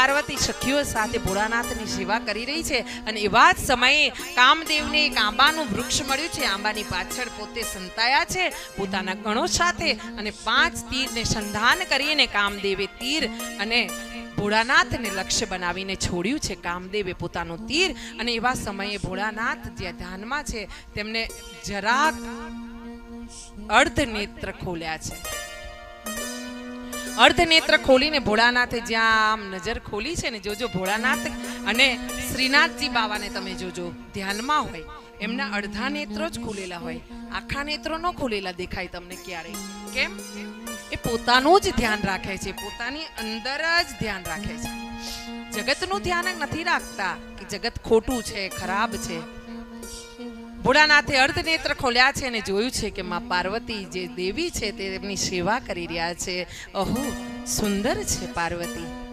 પાર્વતી સખીઓ સાથે ભોળાનાથની સેવા કરી રહી છે અને એવા જ સમયે કામદેવને એક આંબાનું વૃક્ષ મળ્યું છે. આંબાની પાછળ પોતે સંતાયા છે, પોતાના ગણો સાથે અને પાંચ તીરને સંધાન કરીને કામદેવે તીર અને ભોળાનાથને લક્ષ્ય બનાવીને છોડ્યું છે. કામદેવે પોતાનું તીર અને એવા સમયે ભોળાનાથ જે ધ્યાનમાં છે, તેમને જરાક અર્ધ નેત્ર ખોલ્યા છે. અર્ધનેત્ર ખોલીને ભોળાનાથે જ્યાં આમ નજર ખોલી છે ને, જોજો ભોળાનાથ અને શ્રીનાથજી બાવાને તમે જોજો, ધ્યાનમાં હોય, એમના અડધા નેત્રો જ ખુલેલા હોય, આખા નેત્રો ન ખુલેલા દેખાય તમને ક્યારે? કેમ? એ પોતાનું જ ધ્યાન રાખે છે, પોતાની અંદર જ ધ્યાન રાખે છે. જગતનું ધ્યાન નથી રાખતા કે જગત ખોટું છે, ખરાબ છે. ભોળાનાથે અર્ધનેત્ર ખોલ્યા છે અને જોયું છે કે માં પાર્વતી જે દેવી છે તે એમની સેવા કરી રહ્યા છે. અહો સુંદર છે પાર્વતી.